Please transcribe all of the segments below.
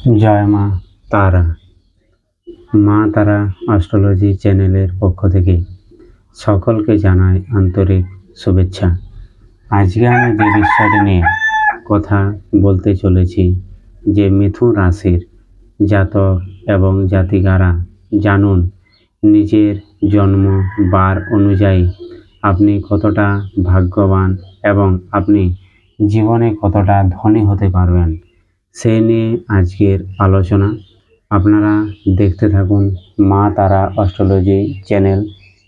জয় মা তারা। মা তারা অ্যাস্ট্রোলজি চ্যানেলের পক্ষ থেকে সকলকে জানাই আন্তরিক শুভেচ্ছা। আজকে আমি যে বিষয়টি নিয়ে কথা বলতে চলেছি, যে মিথুন রাশির জাতক এবং জাতিকারা জানুন নিজের জন্ম বার অনুযায়ী আপনি কতটা ভাগ্যবান এবং আপনি জীবনে কতটা ধনী হতে পারবেন। সেই নিয়ে আজকের আলোচনা। আপনারা দেখতে থাকুন মা তারা অস্ট্রোলজি চ্যানেল।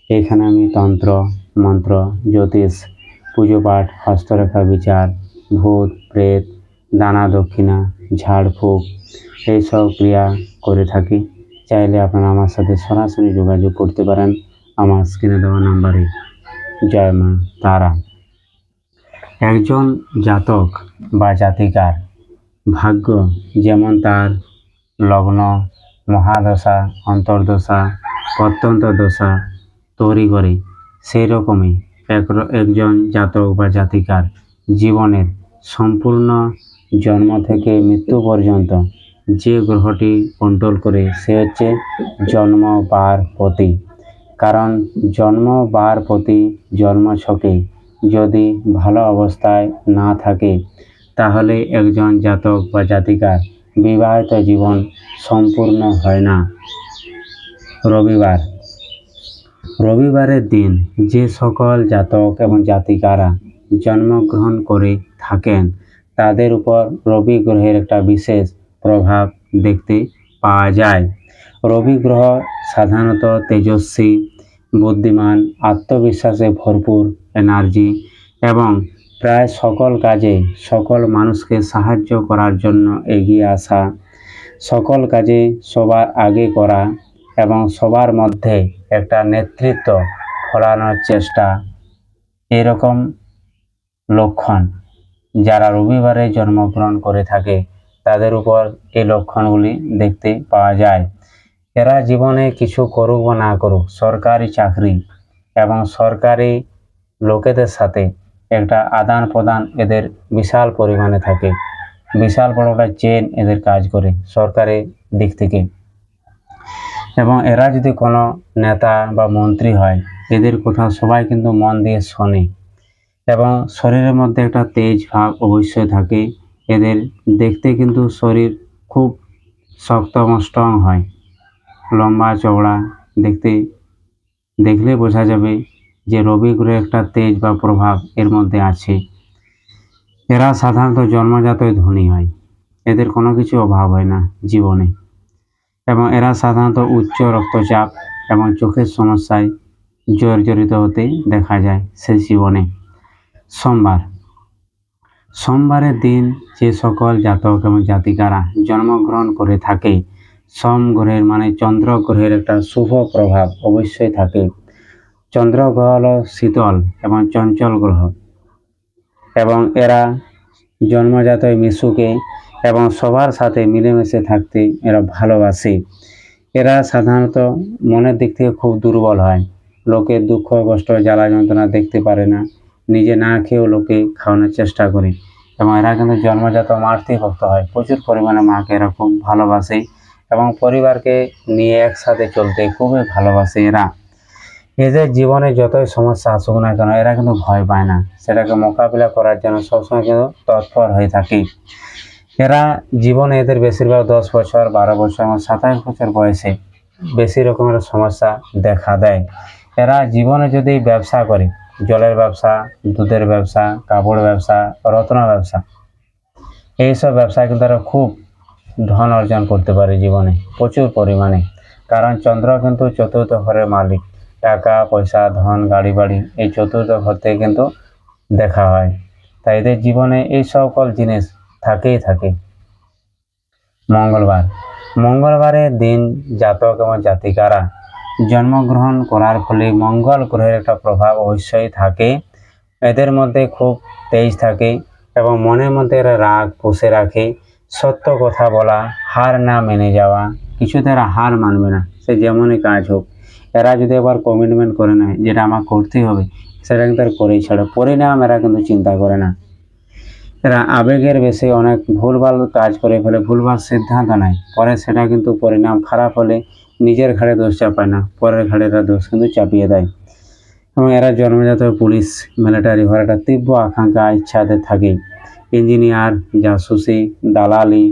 এখানে আমি তন্ত্র, মন্ত্র, জ্যোতিষ, পুজো পাঠ, হস্তরেখা বিচার, ভূত, প্রেত, দানা, দক্ষিণা ঝাড়ফুঁক এইসব ক্রিয়া করে থাকি। চাইলে আপনারা আমার সাথে সরাসরি যোগাযোগ করতে পারেন। আমার স্ক্রিনে দেওয়া নাম্বারে। জয় মা তারা। একজন জাতক বা জাতিকার ভাগ্য যেমন তার লগ্ন, মহাদশা, অন্তর্দশা, প্রত্যন্ত দশা তৈরি করে সেই রকমই এক একজন জাতক বা জাতিকার জীবনের সম্পূর্ণ জন্ম থেকে মৃত্যু পর্যন্ত যে গ্রহটি কন্ট্রোল করে, সে হচ্ছে জন্ম বার পতি। কারণ জন্ম বার প্রতি জন্ম ছকে যদি ভালো অবস্থায় না থাকে তাহলে একজন জাতক বা জাতিকার বিবাহিত জীবন সম্পূর্ণ হয় না। রবিবার। রবিবারের দিন যে সকল জাতক এবং জাতিকারা জন্মগ্রহণ করে থাকেন, তাদের উপর রবি গ্রহের একটা বিশেষ প্রভাব দেখতে পাওয়া যায়। রবি গ্রহ সাধারণত তেজস্বী, বুদ্ধিমান, আত্মবিশ্বাসে ভরপুর এনার্জি এবং প্রায় সকল কাজে সকল মানুষকে সাহায্য করার জন্য এগিয়ে আসা, সকল কাজে সবার আগে করা এবং সবার মধ্যে একটা নেতৃত্ব ফলানোর চেষ্টা। এরকম লক্ষণ যারা রবিবারে জন্মগ্রহণ করে থাকে, তাদের উপর এই লক্ষণগুলি দেখতে পাওয়া যায়। এরা জীবনে কিছু করুক বা না করুক, সরকারি চাকরি এবং সরকারি লোকেদের সাথে একটা আদান প্রদান এদের বিশাল পরিমাণে থাকে। বিশাল বড় একটা চেন এদের কাজ করে সরকারের দিক থেকে। এবং এরা যদি কোনো নেতা বা মন্ত্রী হয়, এদের কথা সবাই কিন্তু মন দিয়ে শোনে। এবং শরীরের মধ্যে একটা তেজ ভাব অবশ্যই থাকে। এদের দেখতে কিন্তু শরীর খুব শক্ত এবং স্ট্রং হয়। লম্বা চওড়া দেখতে, দেখলে বোঝা যাবে যে রবি গ্রহে একটা তেজ বা প্রভাব এর মধ্যে আছে। এরা সাধারণত জন্মজাতই ধনী হয়। এদের কোনো কিছু অভাব হয় না জীবনে। এবং এরা সাধারণত উচ্চ রক্তচাপ এবং চোখের সমস্যায় জর্জরিত হতে দেখা যায় সেই জীবনে। সোমবার। সোমবারের দিন যে সকল জাতক এবং জাতিকারা জন্মগ্রহণ করে থাকে, সোম গ্রহের মানে চন্দ্র গ্রহের একটা শুভ প্রভাব অবশ্যই থাকে। চন্দ্র গ্রহ হলো শীতল এবং চঞ্চল গ্রহ। এবং এরা জন্মজাত মিশুকে এবং সবার সাথে মিলেমিশে থাকতে এরা ভালোবাসে। এরা সাধারণত মনের দিক থেকে খুব দুর্বল হয়। লোকের দুঃখ, কষ্ট, জ্বালা, যন্ত্রণা দেখতে পারে না। নিজে না খেয়েও লোকে খাওয়ানোর চেষ্টা করে। এবং এরা কিন্তু জন্মজাত মাতৃ ভক্ত হয়। প্রচুর পরিমাণে মাকে এরা খুব ভালোবাসে এবং পরিবারকে নিয়ে একসাথে চলতে খুবই ভালোবাসে এরা। এদের জীবনে যতই সমস্যা আসুক না কেন, এরা কিন্তু ভয় পায় না। সেটাকে মোকাবিলা করার জন্য সবসময় কিন্তু তৎপর হয়ে থাকে। এরা জীবনে এদের বেশিরভাগ দশ বছর, বারো বছর এবং সাতাশ বছর বয়সে বেশি রকমের সমস্যা দেখা দেয়। এরা জীবনে যদি ব্যবসা করে, জলের ব্যবসা, দুধের ব্যবসা, কাপড় ব্যবসা, রত্ন ব্যবসা, এইসব ব্যবসায় কিন্তু তারা খুব ধন অর্জন করতে পারে জীবনে, প্রচুর পরিমাণে। কারণ চন্দ্র কিন্তু চতুর্থ ঘরের মালিক। টাকা, পয়সা, ধন, গাড়ি বাড়ি, এই চতুর্থ ঘর থেকে কিন্তু দেখা হয়। তাই এদের জীবনে এই সকল জিনিস থাকেই থাকে। মঙ্গলবার। মঙ্গলবারের দিন জাতক এবং জাতিকারা জন্মগ্রহণ করার ফলে মঙ্গল গ্রহের একটা প্রভাব অবশ্যই থাকে। এদের মধ্যে খুব তেজ থাকে এবং মনের মধ্যে এরা রাগ পুষে রাখে। সত্য কথা বলা, হার না মেনে যাওয়া, কিছুতে এরা হার মানবে না। সে যেমনই কাজ হোক এরা যদি এবার কমিটমেন্ট করে নেয়, যেটা আমার করতেই হবে, সেটা কিন্তু আর করেই ছাড়ে। পরিণাম এরা কিন্তু চিন্তা করে না। এরা আবেগের বেশি অনেক ভুলভাল কাজ করে ফেলে, ভুলভাল সিদ্ধান্ত নেয়। পরে সেটা কিন্তু পরিণাম খারাপ হলে নিজের ঘাড়ে দোষ চাপায় না, পরের ঘাড়ে এরা দোষ কিন্তু চাপিয়ে দেয়। এবং এরা জন্মজাত পুলিশ মিলিটারি হওয়ার একটা তীব্র আকাঙ্ক্ষা ইচ্ছাতে থাকে। ইঞ্জিনিয়ার, জাসুসি, দালালি